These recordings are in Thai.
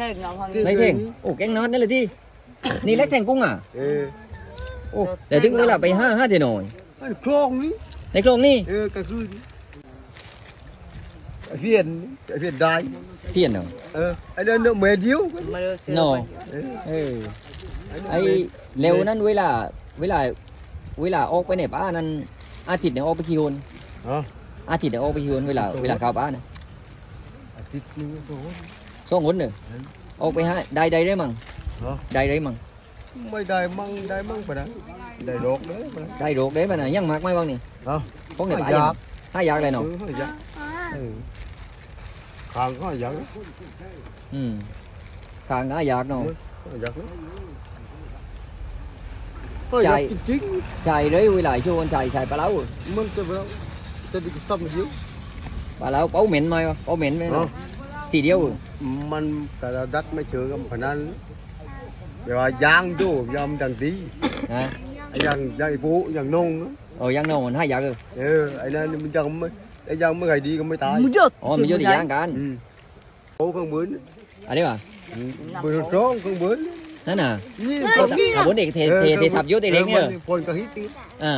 แท่งน้องห้องในเท่งโอ้แกงนอดนั่นเลยที่นี่เล็กแทงกุ้งอะ เออโอ้เดี๋ยวถึงเวลาไปห้าห้าเดี๋ยวหน่อยไอ้คลองนี่ในโครงนี่เออกลางคืนไอ้เพี้ยนไอ้เพี้ยนได้เพี้ยนเหรอเออไอ้เดินเดินเมดิวมาเลยเสือโน่เออเออไอเร็วนั้นเวลาเวลาเวลาออกไปเนี่ยป้านั้นอาทิตย์เนี่ยออกไปกี่คนฮะอาทิตย์เนี่ยออกไปกี่คนเวลาเวลาเข้าป้านะอาทิตย์นึงโอ้โห สองคนเนอะออกไปห้าได้ได้ได้มั้งฮะได้ได้มั้งไม่ได้มั่งได้มั่งไปนะได้ดอกเลยไปนะได้โรคได้ป่ะน่ะยังมากไหมบ้างนี่ฮะพวกเนี่ยป้าห้ายังยากห้าอยากเลยเอเนาะอห้ายากเออขางก็ห้ายากนะอืมข้างห้าอยากเนาะห้ายากนะห้ายากจริงใช่เลยเวลาช่วงใช่ใช่ปลาเล้าๆมันจะไปแล้วจะไดีก็ต้มมาเดียวปลาเล้าเป้าเหม็นไหมวะเป้าเหม็นไหมเนาะ ทีเดียวมันแต่ละดัดไม่เชื่อกันพนันเดี๋ยวว่ายางดูยามดังดีฮะไอ้ยางยางไอ้ปูยางนงนะโอ้ยังนอนห้าอยากเออเออไอ้นั่นมันยังไม่ไอ้ยังไม่ไงดีก็ไม่ตายมุดยดอ๋อมันอยู่ในย่างกันอืมโอ้ข้างบนอันนี้ว่ะอืมบนร้องข้างบนนั่นน่ะนี่เขาเขาบนเด็กเทเทเททับอยุติเด็กเนี่ยคนก็ฮิตนี่อ่า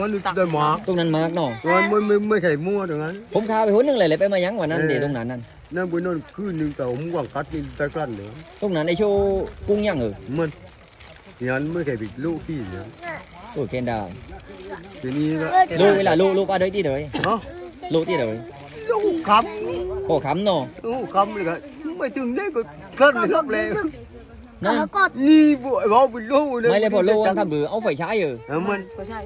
มันได้หมากตรงนั้นมากเนาะมันไม่ไม่ไม่ใช่มั่วตรงนั้นผมพาไปหุ่นหนึงเลยเลยไปมายังวันนั้นเออเดี๋ยวตรงนั้นนั่น นั่นบนนั่นคือหนึ่งแต่ผมหวังกัดนี่ตะกรันเหรอตรงนั้นไอโชว์กุ้งย่างเออมันอย่างนั้นไม่ใช่บิดลูกพี่เนี่ยโอ้เกณฑ์ได้ทีนี้ก็ลูกเวลาลูกลูกป้าด้วยที่เดยเนาะลูกที่เดยลูกคโอ้ขำเนาะำลูกคำเลยก็ไม่ถึงได้ก็กรันเลยครับเลยนั่นนี่บ่ไอ้บอกเป็นลูกเลยไม่เลยพอลูกทำบือเอาไฟฉายเออเออมันก็ใช่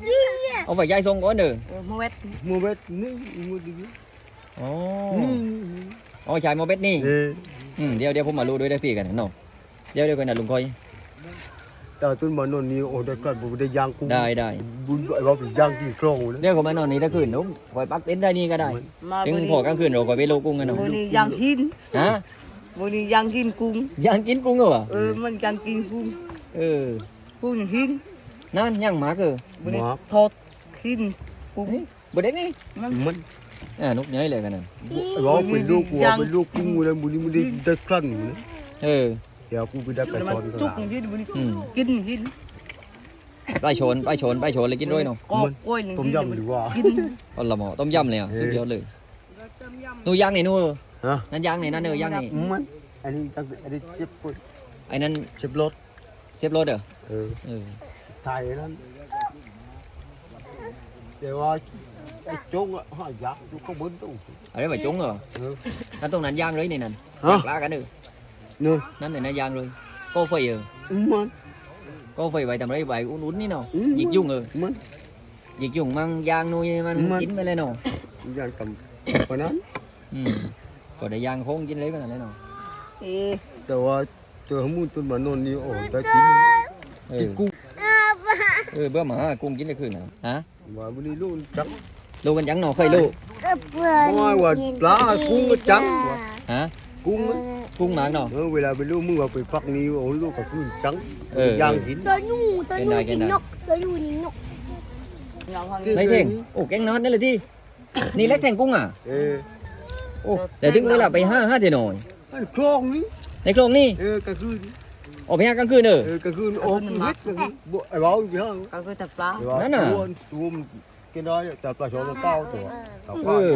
เอาไฟฉายส่งก่อนเด้อเออโมเวต mua bét ní mua đi อ๋อ ní เอาไฟฉายโมเบสนี่ ê อืมเดี๋ยวเดี๋ยวผมมารู้ด้วยได้พี่กันเนาะเดี๋ยวเดี๋ยวกันนะลุงคอย tao tôi mà nó nhiều ở đây còn một đây giang cũng ได้ได้ bún gọi vào cái giang thì trâu đấy เดี๋ยวผมมานอนนี่ถ้าคืนนุ๊กคอยปักเต็นท์ได้นี่ก็ได้ มาถึงบุพอกลางคืนเราคอยไปโลกุ้งกันเนาะบุนียังกินฮะบุนียังกินกุ้งย่างกินกุ้งเหรอเออมันยังกินกุ้งเออกุ้งยังกินนั่นย่างหมากเออบุนี Mà ทอดกินกุ้ง บ่เด็กนี่ mình อ่านุกเย้ยเลยกันนั่น vào cái lô của giang. cái lô cũng đây muốn đi muốn đi đây khăn nữa เออ thì cũng bị đập cái แล้วมัน con จุก rồi ยังกินบุนีอืมกินกินไปโชนไปโชนไปโชนเลยกินด้วยเนาะก็กล้วยยัง tôm กิน yum đi qua กินอ๋อละหมอต้มยำเลยอะเออสุดยอดเลยหนูย่างนี่หนู hả นั่นย่างนี่นั่นเออย่างนี่ mình anh đi anh đi chip ไอ้นั่น chip lót เซฟรถเหรอ ừ เออ thầy nó để qua cái chỗ họ giặc nó không bún đâu อะไรแบบจุ้งเหรอ ừ นั่นตรงนั้นย่างเลยนี่นั่นฮะลากันเออ nữa นั่นไหนนั่นย่างเลยก็ไฟเออ mình ก็ไฟไว้ทำไรไว้อุ่นๆนี่ เนาะ ừ หยิกยุ่งเออ mình หยิกยุ่งมั่งย่างนุยมันมันกินไปเลยเนาะ giang cầm phải nói อืมก็ได้ย่างโค้งกินเลยไปนั่นเลยเนาะเออแต่ว่าเจอมูลต้นมันนนนี่โอ้ได้กิน เอกิอนกุ้งเออเบื่อหมากุ้งกินได้คืนนะฮะว่าวันนี้ลูกจังลูกกันยังเนาะเคยลูกว่าว่าปลากุ้งก็จังว่าฮะกุ้งอะกุ้งหมากเนาะเออเวลาไปลูกมึงเอาไปปักนิ้วโอ้ลูกก็กุ้งจังเออย่างกินตัวอยู่ตัวอยู่กินได้นี่นกตัวอยู่นี่นกน้องห้องในเท่งโอ้แกงนอดนั่นเลยที่นี่เล็กแทงกุ้งอะเออโอ้เดี๋ยวถึงเวลาไปห้าห้าเดี๋ยวหน่อยอันคลองนี่ในโครงนี่เออกลางคืน ออกไปหากลางคืนเออเออกลางคืนโอ้เฮ็ดกลางคืนบ่ไอ้บ้าอยู่ห้างก็คือตับปลาไอ้บ้านั่นน่ะตัวตัวมันกินได้แต่ปลาชอนมันเก้าตัวเก้าเออ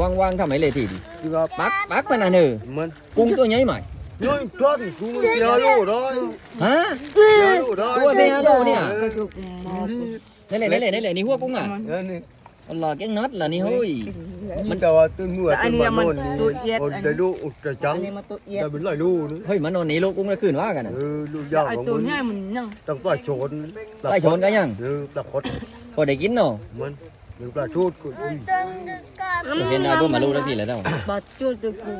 วางวางทำไมเลยทีดิคือว่าปักปักมันน่ะเนอมันกุ้งตัวใหญ่ไหมย้อยคลอนกุ้งเสียโลได้ฮะเสียโลได้ตัวเสียโลเนี่ยก็คือหมอนั่นแหละนั่นแหละนั่นแหละนี่หัวกุ้งอะเออนี่อัลลอฮ์แกงนอดล่ะนี่เฮ้ย มันแต่ว่าต้นมือแต่อันนี้ต้นมันมันนี่ตัวเอียดโอ้อันได้ลูกจะจัอังนนี้มันตัวเอียดได้เป็นหลายลูกนะเฮ้ยมันนอนหนีลูกกุ้งแล้วคืนว่ากันน่ะเออลูกยาวไอ้ของตัวมันใหญ่มันยังตั้งปลาโชนไล่ชนกันยังเออปลาคดพอได้กินเนาะมันหรือปลาโชดก็ดีผมเป็นได้เพิ่มมารู้แล้วทีแล้วเนาะบาดจุดตัวกู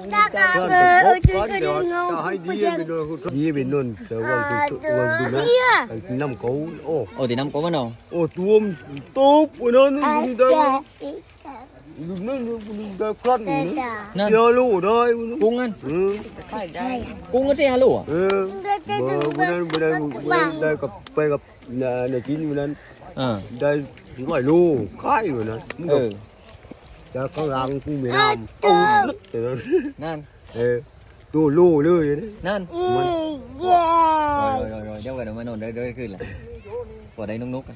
ก็เป็นพบกันเดี๋ยวจะให้ดีไปโดนดีไปนู่นแต่ว่าตัวว่าดูนะน้ำเขาโอ้โอ้ตีน้ำกุ้งกันเนาะโอ้ตัวมตุ๊บวันนั้นดูได้ดู นั่นดูได้ครันนั่นเสียลูกได้กุ้งกันเออได้กุ้งก็เสียลูกอะเออวันนั้นวันนั้นวันนั้นได้กับไปกับในกินวันนั้นอ่าได้หลายลูกค่ายอยู่นะมึงเอกับอจะข้างล่างกูไม่นำเอาเดี๋ยวนั่นเออตัวโล่เลยนะนั่นเอ้ยเย้ rồi rồi rồi rồi cháu về đâu mà nôn đây đây kia là vào đây nung nút à